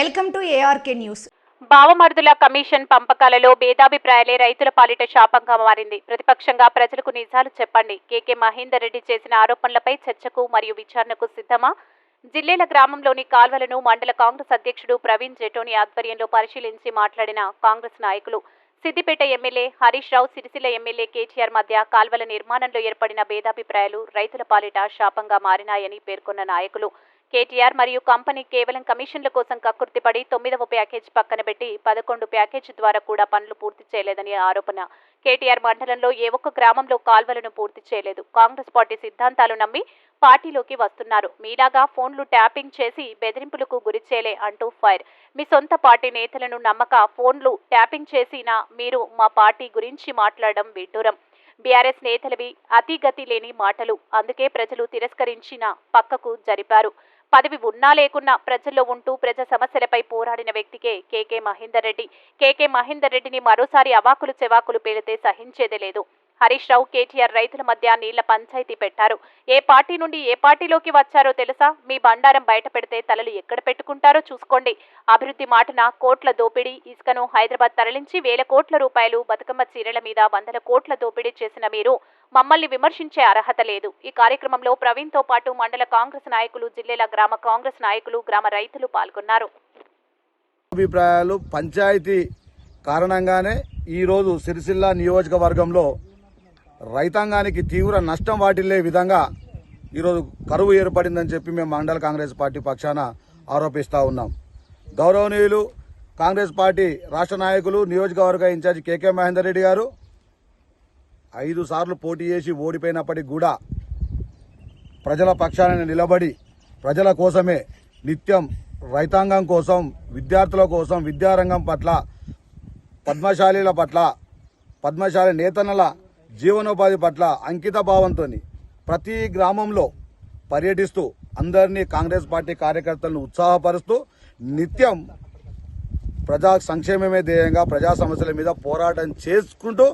Welcome to ARK news భావమరుదుల commission పంపకాలలో భేదాభిప్రాయాలే రైతుల పాలిట శాపంగా మారింది. ప్రతిపక్షంగా ప్రజలకు నిజాలు చెప్పండి. కేకే మహేందర్ రెడ్డి చేసిన ఆరోపణలపై చర్చకు మరియు విచారణకు సిద్ధమా? జిల్లేల గ్రామంలోని కాల్వలను మండల కాంగ్రెస్ అధ్యక్షుడు ప్రవీణ్ జెటోని ఆధ్వర్యంలో పరిశీలించి మాట్లాడిన కాంగ్రెస్ నాయకులు Siddipet MLA Harish Rao Sircilla MLA KTR మధ్య కాల్వల నిర్మాణంలో ఏర్పడిన భేదాభిప్రాయాలు రైతుల పాలిట శాపంగా మారినాయని పేర్కొన్న నాయకులు. కేటీఆర్ మరియు కంపెనీ కేవలం కమిషన్ల కోసం కక్కుర్తిపడి తొమ్మిదవ ప్యాకేజ్ పక్కన పెట్టి పదకొండు ప్యాకేజ్ ద్వారా కూడా పనులు పూర్తి చేయలేదని ఆరోపణ. కేటీఆర్ మండలంలో ఏ ఒక్క గ్రామంలో కాల్వలను పూర్తి చేయలేదు. కాంగ్రెస్ పార్టీ సిద్ధాంతాలు నమ్మి పార్టీలోకి వస్తున్నారు. మీలాగా ఫోన్లు ట్యాపింగ్ చేసి బెదిరింపులకు గురి చేయలే అంటూ ఫైర్. మీ సొంత పార్టీ నేతలను నమ్మక ఫోన్లు ట్యాపింగ్ చేసినా మీరు మా పార్టీ గురించి మాట్లాడడం విడ్డూరం. బీఆర్ఎస్ నేతలవి అతిగతి లేని మాటలు. అందుకే ప్రజలు తిరస్కరించిన పక్కకు జరిపారు. పదవి ఉన్నా లేకున్నా ప్రజల్లో ఉంటూ ప్రజా సమస్యలపై పోరాడిన వ్యక్తికే కేకే మహేందర్ రెడ్డి. కేకే మహేందర్ రెడ్డిని మరోసారి అవాకులు చెవాకులు పేలితే సహించేదే లేదు. హరీష్ రావు కేటీఆర్ రైతుల మధ్య నీళ్ళ పంచాయతీ పెట్టారు. ఏ పార్టీ నుండి ఏ పార్టీలోకి వచ్చారో తెలుసా? మీ బండారం బయట పెడితే తలలు ఎక్కడ పెట్టుకుంటారో చూసుకోండి. అభివృద్ధి మాటన కోట్ల దోపిడీ ఇసుకను హైదరాబాద్ తరలించి వేల కోట్ల రూపాయలు బతుకమ్మ చీరల మీద వందల కోట్ల దోపిడీ చేసిన మీరు మమ్మల్ని విమర్శించే అర్హత లేదు. ఈ కార్యక్రమంలో ప్రవీణ్తో పాటు మండల కాంగ్రెస్ నాయకులు జిల్లాల గ్రామ కాంగ్రెస్ నాయకులు గ్రామ రైతులు పాల్గొన్నారు. అభిప్రాయాలు పంచాయతీ కారణంగానే ఈరోజు సిరిసిల్ల నియోజకవర్గంలో రైతాంగానికి తీవ్ర నష్టం వాటిల్లే విధంగా ఈరోజు కరువు ఏర్పడిందని చెప్పి మేము మండల కాంగ్రెస్ పార్టీ పక్షాన ఆరోపిస్తూ ఉన్నాం. గౌరవనీయులు కాంగ్రెస్ పార్టీ రాష్ట్ర నాయకులు నియోజకవర్గ ఇన్ఛార్జి కేకే మహేందర్ రెడ్డి గారు ఐదు సార్లు పోటీ చేసి ఓడిపోయినప్పటికి కూడా ప్రజల పక్షాన నిలబడి ప్రజల కోసమే నిత్యం రైతాంగం కోసం విద్యార్థుల కోసం విద్యారంగం పట్ల పద్మశాలీల పట్ల పద్మశాలి నేతన్నల జీవనోపాధి పట్ల అంకిత భావంతో ప్రతి గ్రామంలో పర్యటిస్తూ అందరినీ కాంగ్రెస్ పార్టీ కార్యకర్తలను ఉత్సాహపరుస్తూ నిత్యం ప్రజా సంక్షేమమే ధ్యేయంగా ప్రజా సమస్యల మీద పోరాటం చేసుకుంటూ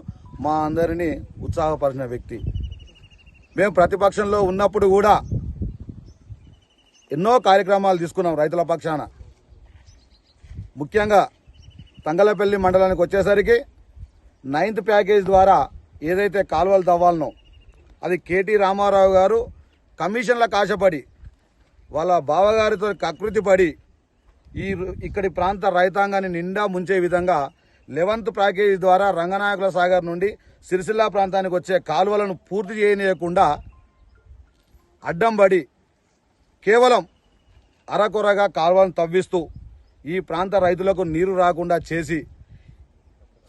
మా అందరినీ ఉత్సాహపరిచిన వ్యక్తి. మేము ప్రతిపక్షంలో ఉన్నప్పుడు కూడా ఎన్నో కార్యక్రమాలు తీసుకున్నాం రైతుల పక్షాన. ముఖ్యంగా తంగలపల్లి మండలానికి వచ్చేసరికి నైన్త్ ప్యాకేజ్ ద్వారా ఏదైతే కాలువలు తవ్వాలనో అది కేటీ రామారావు గారు కమిషన్లకు ఆశపడి వాళ్ళ బావగారితో కకృతి పడి ఈ ఇక్కడి ప్రాంత రైతాంగాన్ని నిండా ముంచే విధంగా లెవెంత్ ప్యాకేజీ ద్వారా రంగనాయకుల సాగర్ నుండి సిరిసిల్ల ప్రాంతానికి వచ్చే కాలువలను పూర్తి చేయనీయకుండా అడ్డంబడి కేవలం అరకొరగా కాలువలను తవ్విస్తూ ఈ ప్రాంత రైతులకు నీరు రాకుండా చేసి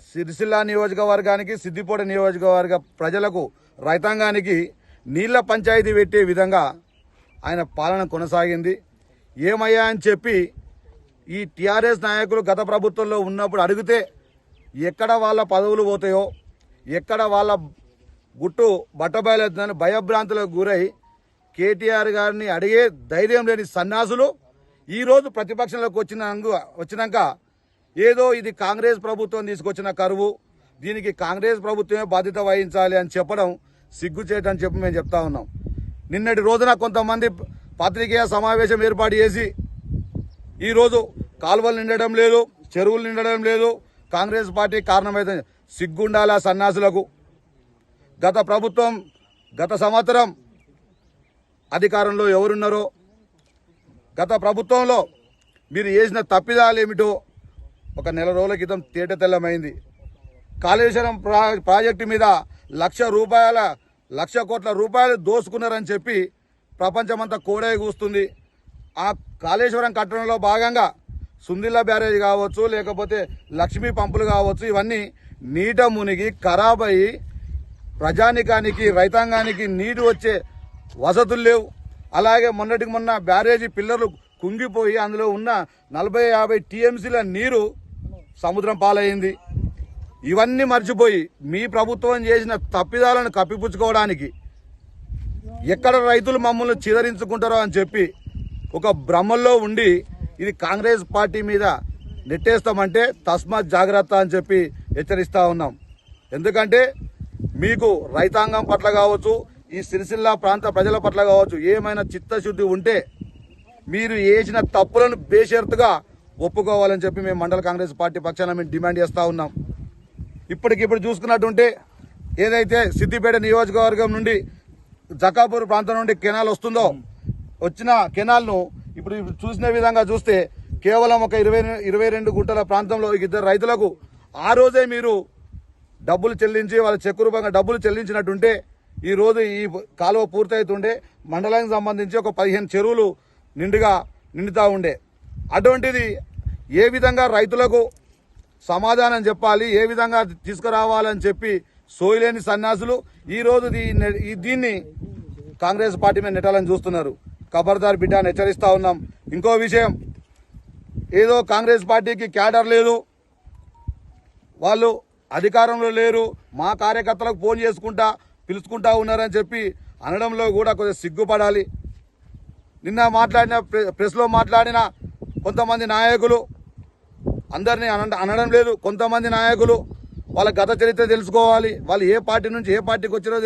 సిరిసిల్ల నియోజకవర్గానికి సిద్దిపేట నియోజకవర్గ ప్రజలకు రైతాంగానికి నీళ్ళ పంచాయతీ పెట్టే విధంగా ఆయన పాలన కొనసాగింది. ఏమయ్యా అని చెప్పి ఈ టీఆర్ఎస్ నాయకులు గత ప్రభుత్వంలో ఉన్నప్పుడు అడిగితే ఎక్కడ వాళ్ళ పదవులు పోతాయో ఎక్కడ వాళ్ళ గుట్టు బట్టబయలుతుందని భయభ్రాంతులకు గురై కేటీఆర్ గారిని అడిగే ధైర్యం లేని సన్యాసులు ఈరోజు ప్రతిపక్షంలోకి వచ్చిన వచ్చినాక ఏదో ఇది కాంగ్రెస్ ప్రభుత్వం తీసుకొచ్చిన కరువు దీనికి కాంగ్రెస్ ప్రభుత్వమే బాధ్యత వహించాలి అని చెప్పడం సిగ్గుచేటని చెప్పి మేము చెప్తా ఉన్నాం. నిన్నటి రోజున కొంతమంది పత్రికేయ సమావేశం ఏర్పాటు చేసి ఈరోజు కాలువలు నిండడం లేదు చెరువులు నిండడం లేదు కాంగ్రెస్ పార్టీ కారణమైతే సిగ్గుండాల సన్యాసులకు గత ప్రభుత్వం గత సంవత్సరం అధికారంలో ఎవరున్నారో? గత ప్రభుత్వంలో మీరు చేసిన తప్పిదాలు ఏమిటో ఒక నెల రోజుల క్రితం తేట తెల్లమైంది. కాళేశ్వరం ప్రా ప్రాజెక్టు మీద లక్ష రూపాయల లక్ష కోట్ల రూపాయలు దోసుకున్నారని చెప్పి ప్రపంచమంతా కోడే కూస్తుంది. ఆ కాళేశ్వరం కట్టడంలో భాగంగా సుందిల్లా బ్యారేజ్ కావచ్చు లేకపోతే లక్ష్మీ పంపులు కావచ్చు ఇవన్నీ నీట మునిగి ఖరాబ్ అయ్యి ప్రజానికానికి రైతాంగానికి నీరు వచ్చే వసతులు లేవు. అలాగే మొన్నటికి మొన్న బ్యారేజీ పిల్లర్లు కుంగిపోయి అందులో ఉన్న నలభై యాభై టీఎంసీల నీరు సముద్రం పాలైంది. ఇవన్నీ మర్చిపోయి మీ ప్రభుత్వం చేసిన తప్పిదాలను కప్పిపుచ్చుకోవడానికి ఎక్కడ రైతులు మమ్మల్ని చిదరించుకుంటారో అని చెప్పి ఒక భ్రమల్లో ఉండి ఇది కాంగ్రెస్ పార్టీ మీద నెట్టేస్తామంటే తస్మాత్ జాగ్రత్త అని చెప్పి హెచ్చరిస్తూ ఉన్నాం. ఎందుకంటే మీకు రైతాంగం పట్ల కావచ్చు ఈ సిరిసిల్ల ప్రాంత ప్రజల పట్ల కావచ్చు ఏమైనా చిత్తశుద్ధి ఉంటే మీరు వేసిన తప్పులను బేషరతుగా ఒప్పుకోవాలని చెప్పి మేము మండల కాంగ్రెస్ పార్టీ పక్షాన మేము డిమాండ్ చేస్తూ ఉన్నాం. ఇప్పటికిప్పుడు చూసుకున్నట్టుంటే ఏదైతే సిద్దిపేట నియోజకవర్గం నుండి జకాపూర్ ప్రాంతం నుండి కెనాల్ వస్తుందో వచ్చిన కెనాల్ను ఇప్పుడు చూసిన విధంగా చూస్తే కేవలం ఒక ఇరవై ఇరవై రెండు గుంటల ప్రాంతంలో ఇద్దరు రైతులకు ఆ రోజే మీరు డబ్బులు చెల్లించి వాళ్ళ చెక్కు రూపంగా డబ్బులు చెల్లించినట్టుంటే ఈరోజు ఈ కాలువ పూర్తవుతుండే మండలానికి సంబంధించి ఒక పదిహేను చెరువులు నిండుగా నిండుతా ఉండే. అటువంటిది ఏ విధంగా రైతులకు సమాధానం చెప్పాలి ఏ విధంగా తీసుకురావాలని చెప్పి సోయలేని సన్యాసులు ఈ రోజు దీన్ని కాంగ్రెస్ పార్టీ మీద నెట్టాలని చూస్తున్నారు. ఖబర్దార్ బిడ్డ అని హెచ్చరిస్తూ ఉన్నాం. ఇంకో విషయం ఏదో కాంగ్రెస్ పార్టీకి క్యాడర్ లేదు. వాళ్ళు అధికారంలో లేరు. మా కార్యకర్తలకు ఫోన్ చేసుకుంటా పిలుచుకుంటా ఉన్నారని చెప్పి అనడంలో కూడా కొద్దిగా సిగ్గుపడాలి. నిన్న మాట్లాడిన ప్రెస్లో మాట్లాడిన కొంతమంది నాయకులు అందరినీ అన అనడం లేదు. కొంతమంది నాయకులు వాళ్ళ గత చరిత్ర తెలుసుకోవాలి. వాళ్ళు ఏ పార్టీ నుంచి ఏ పార్టీకి వచ్చినో